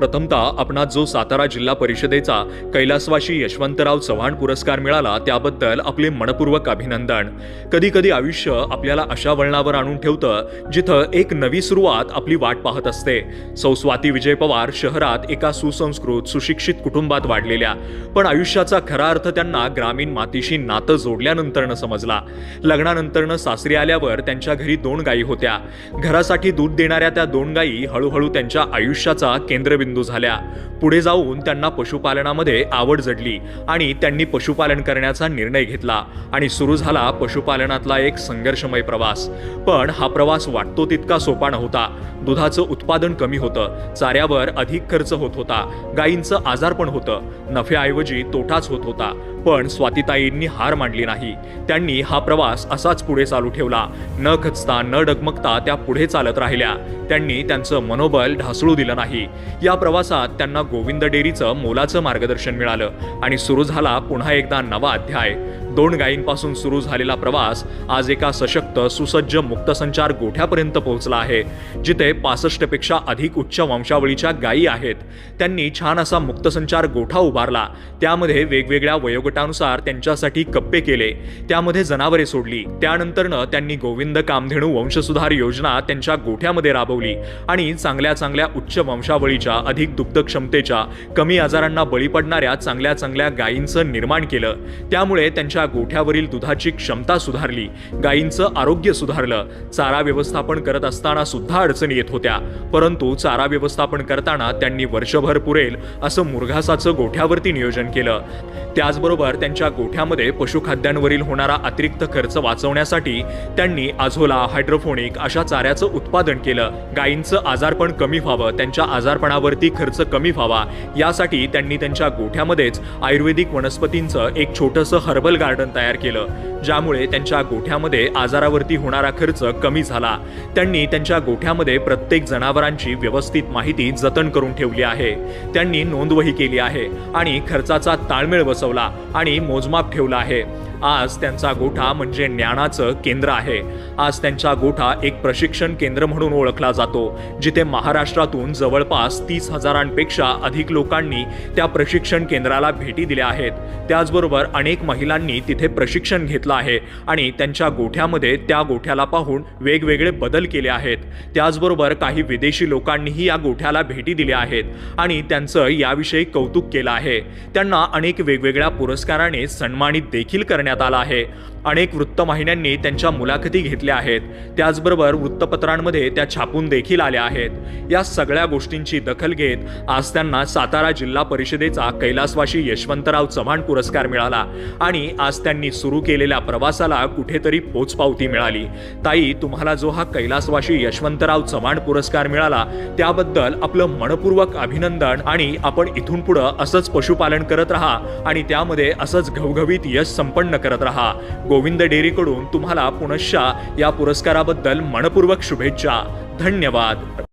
प्रथमतः आपणा जो सातारा जिल्हा परिषदेचा कैलासवाशी यशवंतराव चव्हाण पुरस्कार मिळाला त्याबद्दल आपले मनपूर्वक अभिनंदन. कधी कधी आयुष्य आपल्याला अशा वळणावर आणून ठेवतं जिथं एक नवी सुरुवात आपली वाट पाहत असते. सौ स्वाती विजय पवार शहरात एका सुसंस्कृत सुशिक्षित कुटुंबात वाढलेल्या. पण आयुष्याचा खरा अर्थ त्यांना ग्रामीण मातीशी नातं जोडल्यानंतरनं समजला. लग्नानंतरनं सासरी आल्यावर त्यांच्या घरी दोन गायी होत्या. घरासाठी दूध देणाऱ्या त्या दोन गायी हळूहळू त्यांच्या आयुष्याचा केंद्रबिंदू झाल्या. पुढे जाऊन त्यांना पशुपालनामध्ये आवड जडली आणि त्यांनी पशुपालन करण्याचा निर्णय घेतला आणि सुरू झाला पशुपालनातला एक संघर्षमय प्रवास. पण हा प्रवास वाटतो तितका सोपा नव्हता. दुधाचं उत्पादन कमी होतं चाऱ्यावर अधिक खर्च होत होता गायींचं आजार पण होतं नफ्याऐवजी तोटाच होत होता. पण स्वातीताईंनी हार मांडली नाही. त्यांनी हा प्रवास असाच पुढे चालू ठेवला. न खचता न डगमगता त्या पुढे चालत राहिल्या. त्यांनी त्यांचं मनोबल ढासळू दिलं नाही. या प्रवासात त्यांना गोविंद डेअरीचं मोलाचं मार्गदर्शन मिळालं आणि सुरू झाला पुन्हा एकदा नवा अध्याय. दोन गायींपासून सुरू झालेला प्रवास आज एका सशक्त सुसज्ज मुक्तसंचार गोठ्यापर्यंत पोहोचला आहे जिथे पासष्टपेक्षा अधिक उच्च वंशावळीच्या गायी आहेत. त्यांनी छान असा मुक्तसंचार गोठा उभारला. त्यामध्ये वेगवेगळ्या वयोगटानुसार त्यांच्यासाठी कप्पे केले त्यामध्ये जनावरे सोडली त्यानंतरनं त्यांनी गोविंद कामधेणू वंशसुधार योजना त्यांच्या गोठ्यामध्ये राबवली आणि चांगल्या चांगल्या उच्च वंशावळीच्या अधिक दुग्ध क्षमतेच्या कमी आजारांना बळी पडणाऱ्या चांगल्या चांगल्या गायींचं निर्माण केलं त्यामुळे त्यांच्या गोठ्यावरील दुधाची क्षमता सुधारली गायींचं आरोग्य सुधारलं चारा व्यवस्थापन करत असताना सुद्धा अडचणी येत होत्या परंतु चारा व्यवस्थापन करताना त्यांनी वर्षभर पुरेल असं मुरघासाचं गोठ्यावरती नियोजन केलं त्याचबरोबर त्यांच्या गोठ्यामध्ये पशुखाद्यांवरील होणारा अतिरिक्त खर्च वाचवण्यासाठी त्यांनी आझोला हायड्रोफोनिक अशा चाऱ्याचं उत्पादन केलं. गायींचं आजारपण कमी व्हावं त्यांच्या आजारपणावरती खर्च कमी व्हावा यासाठी त्यांनी त्यांच्या गोठ्यामध्येच आयुर्वेदिक वनस्पतींचं एक छोटंसं हर्बल गार्डन तयार केलं. ज्यामुळे त्यांच्या गोठ्यामध्ये आजारावरती होणारा खर्च कमी झाला. त्यांनी त्यांच्या गोठ्यामध्ये प्रत्येक जनावरांची व्यवस्थित माहिती जतन करून ठेवली आहे. त्यांनी नोंदवही केली आहे आणि खर्चाचा ताळमेळ बसवला आणि मोजमाप ठेवला आहे. आज त्यांचा गोठा म्हणजे ज्ञानाचं केंद्र आहे. आज त्यांचा गोठा एक प्रशिक्षण केंद्र म्हणून ओळखला जातो जिथे महाराष्ट्रातून जवळपास तीस हजारांपेक्षा अधिक लोकांनी त्या प्रशिक्षण केंद्राला भेटी दिल्या आहेत. त्याचबरोबर अनेक महिलांनी तिथे प्रशिक्षण घेतलं आहे आणि त्यांच्या गोठ्यामध्ये त्या गोठ्याला पाहून वेगवेगळे बदल केले आहेत. त्याचबरोबर काही विदेशी लोकांनीही या गोठ्याला भेटी दिल्या आहेत आणि त्यांचं याविषयी कौतुक केलं आहे. त्यांना अनेक वेगवेगळ्या पुरस्काराने सन्मानित देखील करण्यात आला आहे. अनेक वृत्तवाहिन्यांनी त्यांच्या मुलाखती घेतल्या आहेत. त्याचबरोबर वृत्तपत्रांमध्ये त्या छापून देखील आल्या आहेत. या सगळ्या गोष्टींची दखल घेत आज त्यांना सातारा जिल्हा परिषदेचा कैलासवाशी यशवंतराव चव्हाण पुरस्कार मिळाला आणि आज त्यांनी सुरू केलेल्या प्रवासाला कुठेतरी पोचपावती मिळाली. ताई तुम्हाला जो हा कैलासवाशी यशवंतराव चव्हाण पुरस्कार मिळाला त्याबद्दल आपलं मनपूर्वक अभिनंदन आणि आपण इथून पुढं असंच पशुपालन करत राहा आणि त्यामध्ये असंच घवघवीत यश संपन्न करत राहा. गोविंद डेअरीकडून तुम्हाला पुनश्च या पुरस्काराबद्दल मनपूर्वक शुभेच्छा. धन्यवाद.